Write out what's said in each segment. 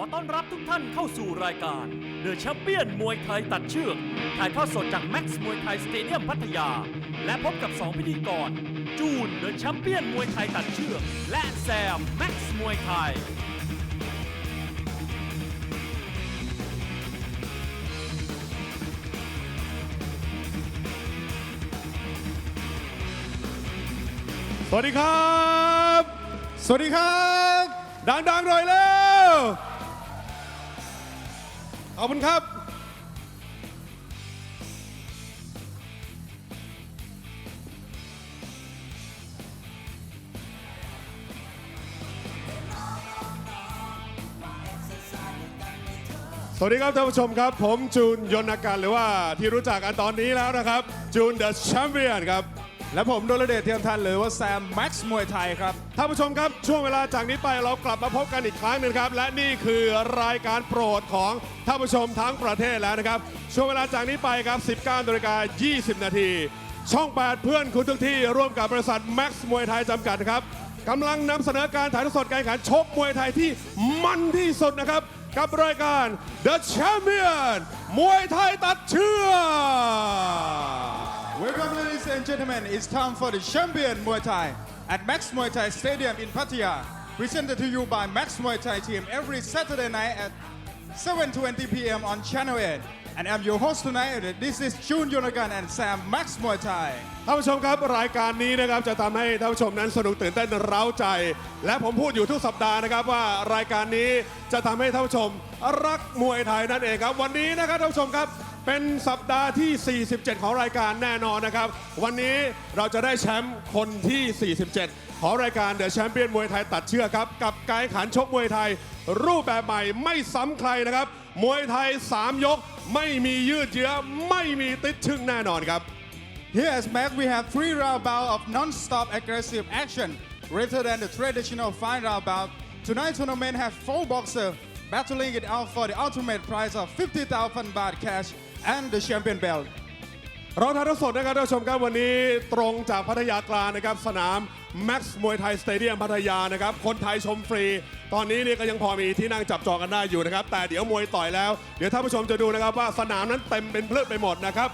อต้อนรับทุกท่านเข้าสู่รายการ The Champion มวยไทยตัดเชือก ถ่ายทอดสดจาก Max มวยไทยสเตเดียมพัทยา และพบกับ 2 พิธีกร จูน The Champion มวยไทยตัดเชือก และแซม Max มวยไทย สวัสดีครับ สวัสดีครับ ดังๆหน่อยเร็ว ขอบคุณครับสวัสดีครับท่านผู้ชมครับ ผมจูนยนต์การหรือว่าที่รู้จักกันตอนนี้แล้วนะครับ จูนเดอะแชมเปี้ยนครับ และผมโดลเดชเทียมทันหรือว่าแซมแม็กซ์มวยไทยครับ ท่านผู้ชมครับ ช่วงเวลาจากนี้ไปเรากลับมาพบกันอีกครั้งหนึ่งครับ และนี่คือรายการโปรดของท่านผู้ชมทั้งประเทศแล้วนะครับ ช่วงเวลาจากนี้ไปครับ 19นาฬิกา20 นาที ช่อง 8 เพื่อนคุณทุกที่ร่วมกับบริษัทแม็กซ์มวยไทยจำกัดครับกำลังนำเสนอการถ่ายทอดสดการแข่งขันชกมวยไทยที่มันที่สุดนะครับ กับรายการ The Champion มวยไทยตัดเชือก Welcome ladies and gentlemen it's time for the champion Muay Thai at Max Muay Thai Stadium in Pattaya presented to you by Max Muay Thai team every Saturday night at 7:20 p.m. on Channel 8 and I'm your host tonight this is Jun Yonagan and Sam Max Muay Thai ท่านผู้ชมครับรายการนี้นะครับจะทำให้ท่านผู้ชมนั้นสนุกตื่นเต้นเร้าใจ และผมพูดอยู่ทุกสัปดาห์นะครับว่ารายการนี้จะทำให้ท่านผู้ชมรักมวยไทยนั่นเองครับ วันนี้นะครับท่านผู้ชมครับ เป็นสัปดาห์ที่ 47 ของรายการแน่นอนนะครับ วันนี้เราจะได้แชมป์คนที่ 47 ของรายการเดอะแชมเปี้ยนมวยไทยตัดเชือกครับ กับการแข่งขันชกมวยไทย รูปแบบใหม่ไม่ซ้ำใครนะครับ มวยไทย 3 ยก ไม่มียืดเยื้อไม่มีติดชึ่งแน่นอนครับ Here at Max we have three round bout of non-stop aggressive action rather than the traditional five round bout Tonight's tournament has four boxers battling it out for the ultimate prize of 50,000 baht cash and the champion belt เราถ่ายทอดสดนะครับท่านผู้ชมครับวันนี้ตรงจากพัทยากลางนะครับสนาม Max มวยไทยสเตเดียมพัทยานะครับคนไทยชมฟรี ตอนนี้เนี่ยก็ยังพอมีที่นั่งจับจองกันได้อยู่นะครับ แต่เดี๋ยวมวยต่อยแล้ว เดี๋ยวท่านผู้ชมจะดูนะครับว่าสนามนั้นเต็มเป็นเพลิดไปหมดนะครับ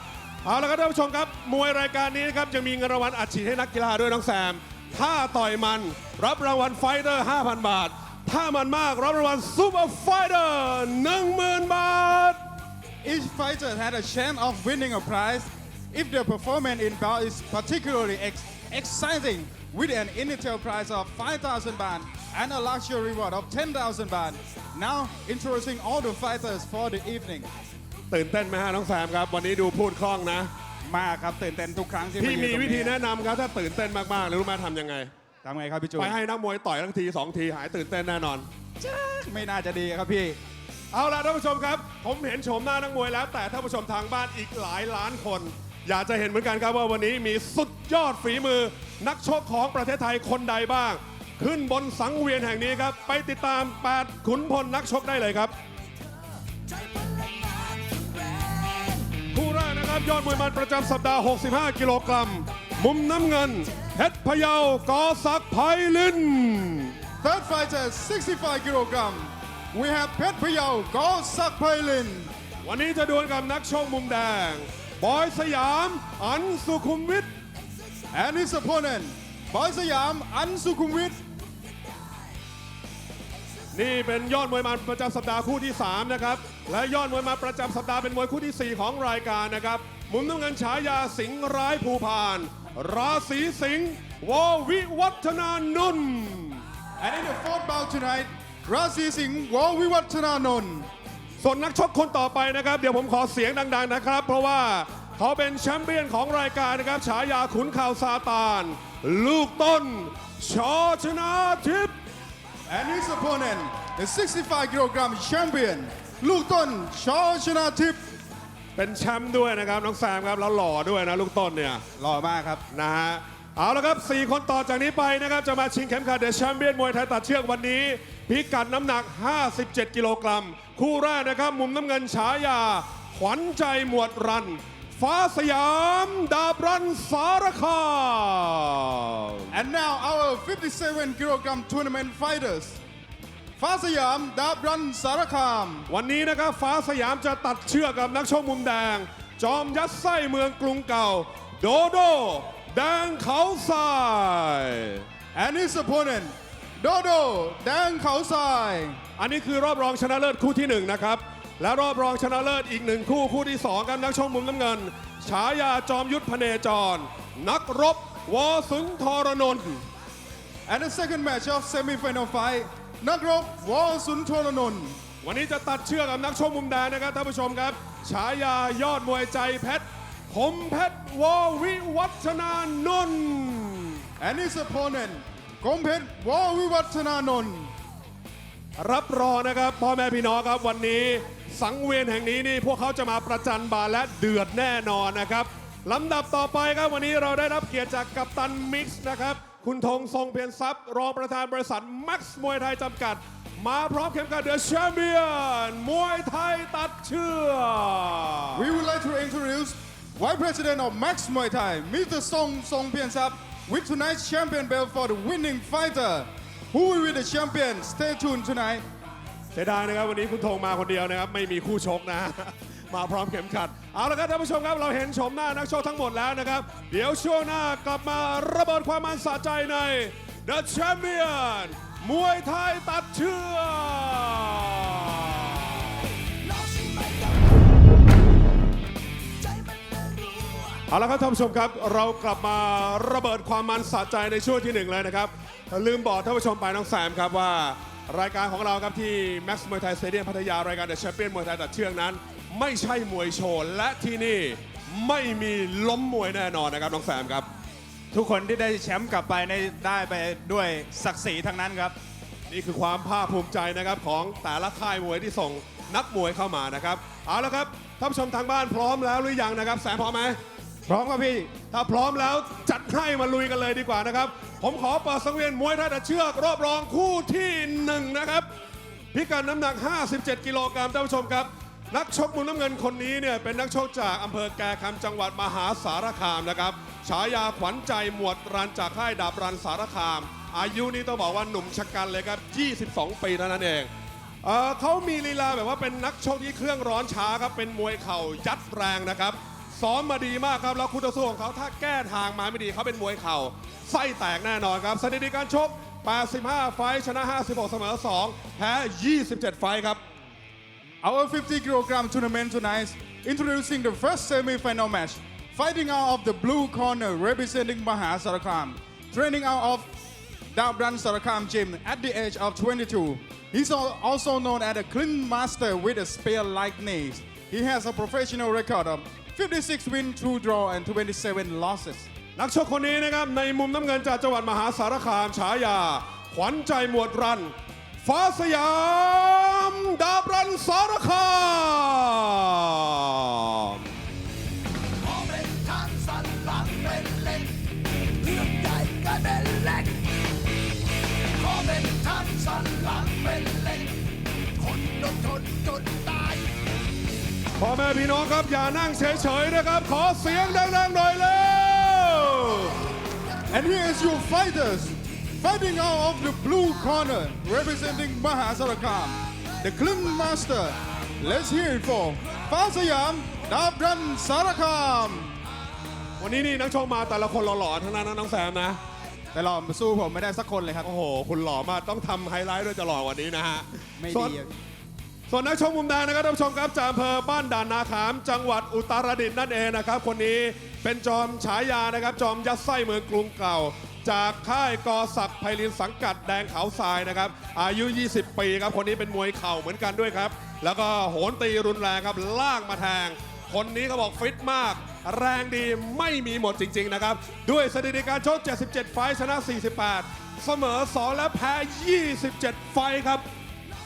เอาละครับท่านผู้ชมครับ มวยรายการนี้นะครับจะมีเงินรางวัลอัดฉีดให้นักกีฬาด้วยน้องแซม ถ้าต่อยมันรับรางวัลไฟเตอร์ 5,000 บาท ถ้ามันมากรับรางวัลซูเปอร์ไฟเตอร์ 10,000 บาท Each fighter had a chance of winning a prize if their performance in bout is particularly ex- exciting with an initial prize of 5,000 baht and a luxury reward of 10,000 baht. Now introducing all the fighters for the evening. ตื่นเต้นไหมฮะน้องแซมครับ วันนี้ดูพูดคล่องนะ มากครับตื่นเต้นทุกครั้งที่าพี่อยู่มีตรงวิธีแนะนำครับ ถ้าตื่นเต้นมากๆรู้ไหมทำยังไง ทำไงครับพี่จูไปนให้นักมวยต่อยทั้งทีสองทีหายตื่นเต้นแน่นอน ไม่น่าจะดีครับพี่ เอาล่ะท่านผู้ชมครับ ผมเห็นโฉมหน้านักมวยแล้ว แต่ท่านผู้ชมทางบ้านอีกหลายล้านคน อยากจะเห็นเหมือนกันครับว่าวันนี้มีสุดยอดฝีมือ นักชกของประเทศไทยคนใดบ้าง ขึ้นบนสังเวียนแห่งนี้ครับ ไปติดตาม 8 ขุนพลนักชกได้เลยครับ คู่แรกนะครับ ยอดมวยมันประจำสัปดาห์ 65 กิโลกรัม มุมน้ำเงินเพชรพะเยากอศักดิ์ไพลิน Third fighter 65 kilogram we have Pet Payao Go Sak Pailin วันนี้จะดวลกับนักชกมุมแดง บอยสยาม อันสุขุมวิท and his opponent Boy Sayam An Sukhumvit นี่เป็นยอดมวยมันประจำสัปดาห์คู่ที่ 3 นะครับ และยอดมวยมันประจำสัปดาห์เป็นมวยคู่ที่ 4 ของรายการนะครับ มุมน้ำเงินฉายาสิงห์ร้ายภูพาน ราศีสิงห์ววิวัฒนานนท์ and in the fourth bout tonight Rasi Singh Wo Viwattananon ส่วนนักชกคนต่อไปนะครับ เดี๋ยวผมขอเสียงดัง ๆนะครับ เพราะว่าเขาเป็นแชมเปี้ยนของรายการนะครับ ฉายาขุนข่าวซาตาน ลูกต้นชอชนะทิพย์ and his opponent the 65 kilogram champion Lukton Shaw Chanatip เป็นแชมป์ด้วยนะครับน้องแซมครับแล้วหล่อด้วยนะลูกต้นเนี่ยหล่อมากครับนะฮะ เอาละครับ 4 คนต่อจากนี้ไปนะครับ จะมาชิงเข็มขัดเดอะแชมเปี้ยนมวยไทยตัดเชือกวันนี้ พิกัดน้ำหนัก 57 กิโลกรัม คู่แรกนะครับ มุมน้ำเงินฉายา ขวัญใจหมวดรัน ฟ้าสยาม ดาบรันสารคาม and now our 57 kilogram tournament fighters ฟ้าสยามดาบรันสารคาม วันนี้นะครับ ฟ้าสยามจะตัดเชือกกับนักชกมุมแดง จอมยัดไส้เมืองกรุงเก่า โดโด แดงเขาทราย and his opponent โดโดแดงเขาทราย อันนี้คือรอบรองชนะเลิศคู่ที่หนึ่งนะครับ และรอบรองชนะเลิศอีกหนึ่งคู่คู่ที่สองกันนักชกมุมน้ำเงิน ฉายาจอมยุทธพเนจร นักรบวอสุนทรนนท์ and the second match of semi-final fight นักรบวอสุนทรนนท์วันนี้จะตัดเชือกกับนักชกมุมแดงนะครับท่านผู้ชมครับ ฉายายอดมวยใจเพชร คมเพชรววิวัฒนานนท์ and his opponent กมเพชรววิวัฒนานนท์รับรองนะครับพ่อแม่พี่น้องครับวันนี้สังเวียนแห่งนี้นี่พวกเขาจะมาประจันบานและเดือดแน่นอนนะครับลำดับต่อไปครับวันนี้เราได้รับเกียรติจากกัปตันมิกซ์นะครับ คุณธงทรงเพียรทรัพย์รองประธานบริษัทแม็กซ์มวยไทยจำกัด มาพร้อมเข็มขัดเดอะแชมเปี้ยนมวยไทยตัดเชือก We would like to introduce Vice President of Max Muay Thai, Mr. Song Song Pian Sap, with tonight's champion belt for the winning fighter. Who will be the champion? Stay tuned tonight. เสียดายนะครับวันนี้คุณธงมาคนเดียวนะครับไม่มีคู่ชกนะ มาพร้อมเข็มขัด เอาละครับท่านผู้ชมครับเราเห็นชมหน้านักชกทั้งหมดแล้วนะครับ เดี๋ยวช่วงหน้ากลับมาระเบิดความมันสะใจใน The Champion มวยไทยตัดเชือก เอาละครับท่านผู้ชมครับ เรากลับมาระเบิดความมันสะใจในช่วงที่หนึ่งเลยนะครับ ลืมบอกท่านผู้ชมไปน้องแซมครับว่ารายการของเราครับที่ Max มวยไทยสเตเดียมพัทยารายการ The Champion มวยไทยตัดเชือกนั้น ไม่ใช่มวยโชว์และที่นี่ไม่มีล้มมวยแน่นอนนะครับน้องแซมครับ ทุกคนที่ได้แชมป์กลับไปในได้ไปด้วยศักดิ์ศรีทั้งนั้นครับ นี่คือความภาคภูมิใจนะครับของแต่ละค่ายมวยที่ส่งนักมวยเข้ามานะครับ เอาละครับท่านผู้ชมทางบ้านพร้อมแล้วหรือยังนะครับแซมพร้อมไหม พร้อมครับพี่ ถ้าพร้อมแล้วจัดให้มาลุยกันเลยดีกว่านะครับ ผมขอเปิดสังเวียนมวยไทยตัดเชือกรอบรองคู่ที่หนึ่งนะครับพิกัดน้ำหนัก 57 กิโลกรัมท่านผู้ชมครับ นักชกมุมน้ำเงินคนนี้เนี่ยเป็นนักชกจากอำเภอแกคำจังหวัดมหาสารคามนะครับฉายาขวัญใจหมวดรันจากค่ายดาบรันสารคาม อายุนี่ต้องบอกว่าหนุ่มชะกันเลยครับ 22 ปีเท่านั้นเองเอเขามีลีลาแบบว่าเป็นนักชกที่เครื่องร้อนช้าครับเป็นมวยเข่ายัดแรงนะครับ ซ้อมมาดีมากครับ แล้วคู่ต่อสู้ของเขาถ้าแก้ทางมาไม่ดีเขาเป็นมวยเข่าไส้แตกแน่นอนครับสถิติการชก 85 ไฟท์ชนะ 56 เสมอ 2 แพ้ 27 ไฟท์ครับ Our 50 kilogram tournament tonight, introducing the first semi-final match. Fighting out of the blue corner, representing Maha Sarakam. Training out of Dabran Sarakam gym at the age of 22. He's al- also known as a clean master with a spear-like knees. He has a professional record of 56 wins, 2 draw, and 27 losses. นักชกคนนี้นะครับ ในมุมน้ำเงินจากจังหวัดมหาสารคามฉายา ขวัญใจหมวดรัน ฟ้าสยาม ดาบรันสารคามขอเป็นทางสันหลังเป็นเล็กเรื่องใหญ่กลายเป็นเล็กขอเป็นทางสันหลังเป็นเล็กคนโดนทนจนตาย พ่อแม่พี่น้องครับอย่านั่งเฉยๆนะครับ ขอเสียงดังๆหน่อยเร็ว And here is your fighters, fighting out of the blue corner, representing Mahasarakam, the clean master. Let's hear it for Fasayam Dabran Sarakam. วันนี้นี่นักชกมาแต่ละคนหล่อๆทั้งนั้นนะน้องแซมนะ แต่หล่อมาสู้ผมไม่ได้สักคนเลยครับ โอ้โห คุณหล่อมากต้องทำไฮไลท์ด้วยจะหล่อกว่านี้นะฮะ ไม่ส่วนดีอะ ส่วนนักชกมุมแดงนะครับท่านผู้ชมครับจากอำเภอบ้านด่านนาขาม จังหวัดอุตรดิตถ์นั่นเองนะครับ คนนี้เป็นจอมฉายานะครับ จอมยัดไส้เมืองกรุงเก่า จากค่ายกอศักดิ์ไพลินสังกัดแดงขาวทรายนะครับ อายุ 20 ปีครับ คนนี้เป็นมวยเข่าเหมือนกันด้วยครับ แล้วก็โหนตีรุนแรงครับลากมาแทง คนนี้เขาบอกฟิตมาก แรงดีไม่มีหมดจริง ๆ นะครับ ด้วยสถิติการชก77 ไฟท์ชนะ 48 เสมอ 2 และแพ้ 27 ไฟท์ครับ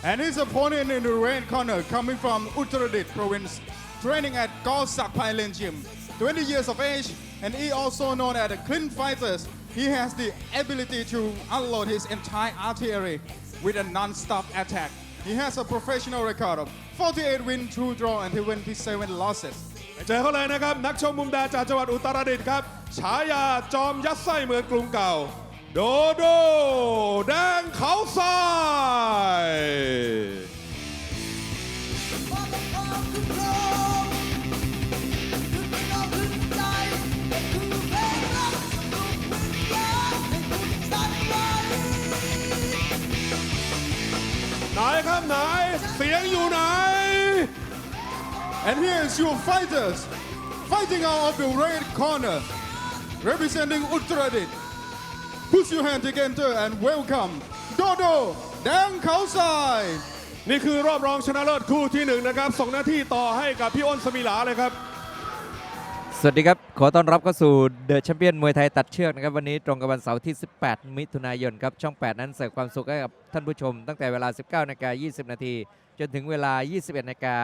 And his opponent in the red corner, coming from Uttaradit province, training at Galsak Pailen Gym. 20 years of age, and he also known as a clean fighters. He has the ability to unload his entire artillery with a non-stop attack. He has a professional record of 48 wins, 2 draw, and 27 losses. ไปเจอเขาเลยนะครับ นักชกมุมแดงจากจังหวัดอุตรดิตถ์ครับ ฉายาจอมยัดไส้เมืองกรุงเก่า โดโดแดงเขาทรายไหนครับไหน And here is your fighters fighting out of the red corner representing Uttaradit Put your hand together and welcome Dodo Dang Kausai. นี่คือรอบรองชนะเลิศคู่ที่หนึ่งนะครับ ส่งหน้าที่ต่อให้กับพี่อ้นสมิลาเลยครับ สวัสดีครับ ขอต้อนรับเข้าสู่เดอะแชมเปี้ยนมวยไทยตัดเชือกนะครับ วันนี้ตรงกับวันเสาร์ที่ 18 มิถุนายนครับ ช่อง 8 นั้นเสิร์ฟความสุขให้กับท่านผู้ชม ตั้งแต่เวลา 19นาฬิกา20 นาที จนถึงเวลา 21นาฬิกา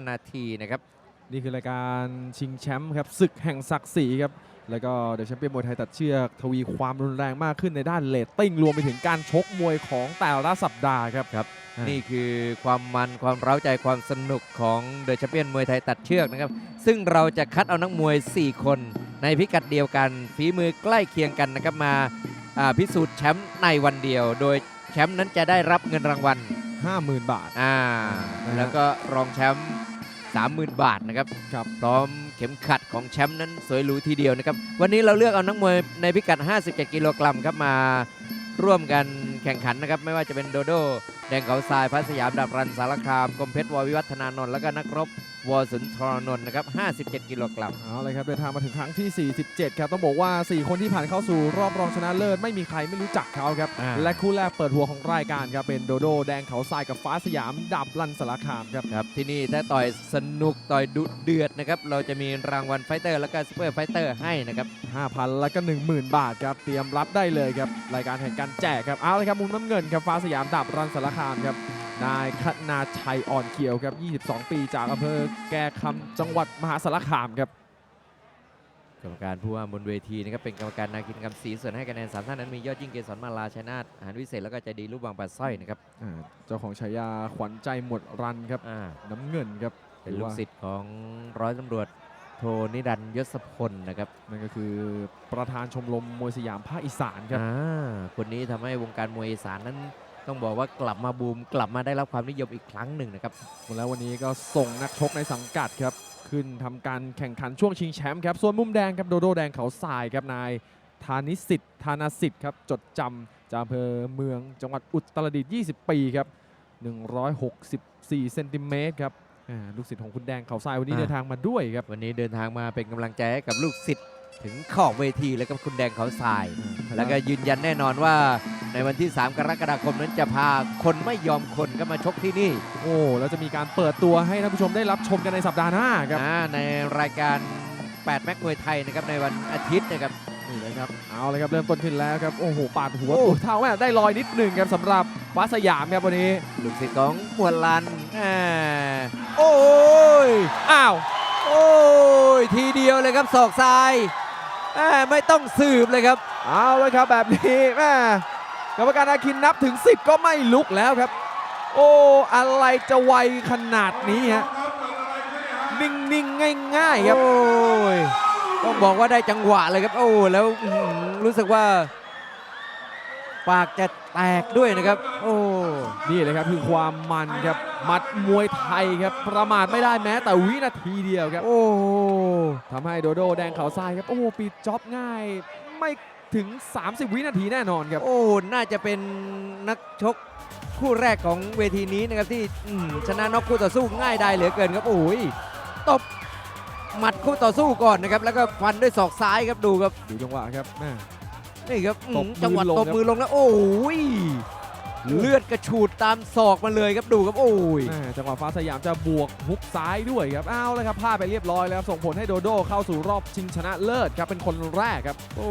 5นาทีนะครับ นี่คือรายการชิงแชมป์ครับศึกแห่งศักดิ์ศรีครับ แล้วก็เดอะแชมเปี้ยนมวยไทยตัดเชือกทวีความรุนแรงมากขึ้นในด้านเลตติ้งรวมไปถึงการชกมวยของแต่ละสัปดาห์ครับครับอ่านี่นี่คือความมันความเร้าใจความสนุกของเดอะแชมเปี้ยนมวยไทยตัดเชือกนะครับ ซึ่งเราจะคัดเอานักมวย 4 คน ในพิกัดเดียวกัน ฝีมือใกล้เคียงกันนะครับมาอ่าพิสูจน์แชมป์ในวันเดียว โดยแชมป์นั้นจะได้รับเงินรางวัล 50,000 บาทอ่านะฮะแล้วก็รองแชมป์ 30,000 บาทนะครับครับพร้อมเข็มขัดของแชมป์นั้นสวยหรูทีเดียวนะครับ วันนี้เราเลือกเอานักมวยในพิกัด 57 กิโลกรัมครับมาร่วมกันแข่งขันนะครับ ไม่ว่าจะเป็นโดโด แดงเขาทรายพัสยามดาบรันสารคามกรมเพชรวอวิวัฒนานนท์แล้วก็นักรบวอสุนทรนนท์นะครับ 57 กิโลกรัมเอาเลยครับเดินทางมาถึงครั้งที่ 47 ครับ ต้องบอกว่า 4 คนที่ผ่านเข้าสู่รอบรองชนะเลิศไม่มีใครไม่รู้จักเขาครับอ่าและคู่แรกเปิดหัวของรายการครับ เป็นโดโดแดงเขาทรายกับฟ้าสยามดับลันสารคามครับครับ ที่นี่ถ้าต่อยสนุกต่อยดุเดือดนะครับ เราจะมีรางวัลไฟเตอร์ แล้วก็ซูเปอร์ไฟเตอร์ให้นะครับ 5,000 แล้วก็ 10,000 บาทครับเตรียมรับได้เลยครับรายการแห่งการแจกครับเอาเลยครับมุมน้ำเงินครับฟ้าสยามดาบรันสารคามครับ นายคณาชัยอ่อนเขียวครับ 22 ปีจากอำเภอแก่คำจังหวัดมหาสารคามครับ กรรมการผู้ว่าบนเวทีนะครับเป็นกรรมการนาคินคำศรีส่วนให้คะแนนสามท่านนั้นมียอดยิ่งเกษรมาลาชัยนาทอาหารวิเศษแล้วก็ใจดีรูปบางปลาสร้อยนะครับอ่าเจ้าของฉายาขวัญใจหมวดรันครับ อ่าน้ำเงินครับเป็นลูกศิษย์ของร้อยตำรวจโทนิรันดร์ยศพลนะครับนั่นก็คือประธานชมรมมวยสยามภาคอีสานครับ อ่าคนนี้ทำให้วงการมวยอีสานนั้น ต้องบอกว่ากลับมาบูมกลับมาได้รับความนิยมอีกครั้งหนึ่งนะครับแล้ววันนี้ก็ส่งนักชกในสังกัดครับ ขึ้นทำการแข่งขันช่วงชิงแชมป์ครับ ส่วนมุมแดงครับโดโดแดงเขาทรายครับนายธานิสิทธิ์ธานาสิทธิ์ครับจดจำจากอำเภอเมืองจังหวัดอุตรดิตถ์20 ปีครับ 164เซนติเมตรครับอ่าลูกศิษย์ของคุณแดงเขาทรายวันนี้อ่าเดินทางมาด้วยครับวันนี้เดินทางมาเป็นกำลังใจให้กับลูกศิษย์ถึงขอบเวทีแล้วก็คุณแดงเขาทราย แล้วก็ยืนยันแน่นอนว่า ในวันที่ 3 กรกฎาคมนั้นจะพาคนไม่ยอมคนก็มาชกที่นี่โอ้แล้วจะมีการเปิดตัวให้ท่านผู้ชมได้รับชมกันในสัปดาห์หน้าครับอ่าในรายการ 8 แม็กมวยไทยนะครับในวันอาทิตย์นะครับนี่เลยครับเอาเลยครับเริ่มต้นขึ้นแล้วครับโอ้โหปาดหัวโอ้ปวดเท้าแม่ได้ลอยนิดหนึ่งครับสำหรับฟ้าสยามครับวันนี้ลูกศิษย์ของมวลลันอ่าโอ้ยอ้าวโอ้ยทีเดียวเลยครับศอกซ้ายแม่ไม่ต้องสืบเลยครับ เอาเลยครับแบบนี้แม่ กรรมการอาคินนับถึง 10 ก็ไม่ลุกแล้วครับ โอ้อะไรจะไวขนาดนี้ฮะนิ่งๆง่ายๆครับโอ้ยต้องบอกว่าได้จังหวะเลยครับ โอ้แล้วอื้อหือรู้สึกว่า ปากจะแตกด้วยนะครับ โอ้นี่เลยครับคือความมันครับหมัดมวยไทยครับ ประมาทไม่ได้แม้แต่วินาทีเดียวครับ โอ้ทำให้โดโดแดงเขาทรายครับ โอ้ปิดจ็อบง่าย ไม่ ถึง 30 วินาทีแน่นอนครับ โอ้ น่าจะเป็นนักชกคู่แรกของเวทีนี้นะครับที่อืมชนะน็อกคู่ต่อสู้ง่ายได้เหลือเกินครับ โอ้ยตบหมัดคู่ต่อสู้ก่อนนะครับ แล้วก็ฟันด้วยศอกซ้ายครับดูครับ ดูจังหวะครับแม่นี่ครับอืมตบมือจังหวะลงตบครับมือลงแล้ว โอ้ย เลือดกระฉูดตามศอกมาเลยครับดูครับโอ้ยแม่จังหวะฟ้าสยามจะบวกฮุกซ้ายด้วยครับเอาเลยครับพลาดไปเรียบร้อยแล้วส่งผลให้โดโดเข้าสู่รอบชิงชนะเลิศครับเป็นคนแรกครับ โอ้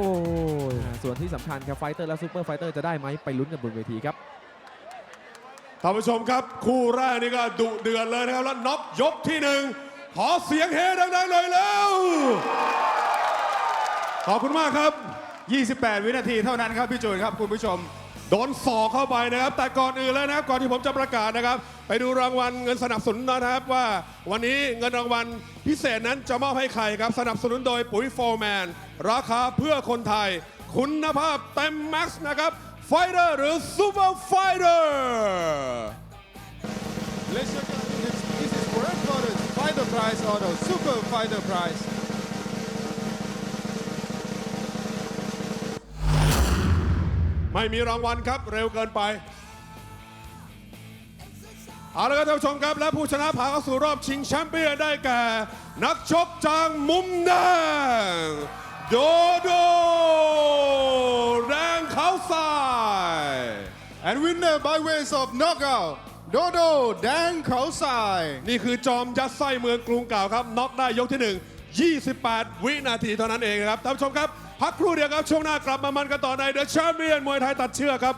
ยอ่าส่วนที่สำคัญครับไฟเตอร์และซูเปอร์ไฟเตอร์จะได้ไหมไปลุ้นกันบนเวทีครับท่านผู้ชมครับ คู่แรกนี่ก็ดุเดือดเลยนะครับแล้วน็อกยกที่หนึ่งขอเสียงเฮดังๆเลยแล้วขอบคุณมากครับ 28 วินาทีเท่านั้นครับพี่จูนครับคุณผู้ชม โดนสอกเข้าไปนะครับ แต่ก่อนอื่นเลยนะครับ ก่อนที่ผมจะประกาศนะครับ ไปดูรางวัลเงินสนับสนุนนะครับว่า วันนี้เงินรางวัลพิเศษนั้นจะมอบให้ใครครับ สนับสนุนโดยปุ๋ยโฟร์แมน ราคาเพื่อคนไทย คุณภาพเต็มแม็กซ์นะครับ ไฟเดอร์หรือซูเปอร์ไฟเดอร์ Let's check out this, this is correct for the fighter prize or the super fighter prize ไม่มีรางวัลครับเร็วเกินไป เอาละครับท่านผู้ชมครับ และผู้ชนะผ่านเข้าสู่รอบชิงแชมเปี้ยนได้แก่ นักชกจากมุมแดงโดโดแดงเขาทราย And winner by ways of knockout, Dodo Dang Kaosai. นี่คือจอมยัดไส้เมืองกรุงเก่าครับน็อกได้ยกที่1 28 วินาทีเท่านั้นเองครับท่านผู้ชมครับ พักครู่เดียวครับช่วงหน้ากลับมามันกันต่อในเดอะแชมเปี้ยนมวยไทยตัดเชือกครับ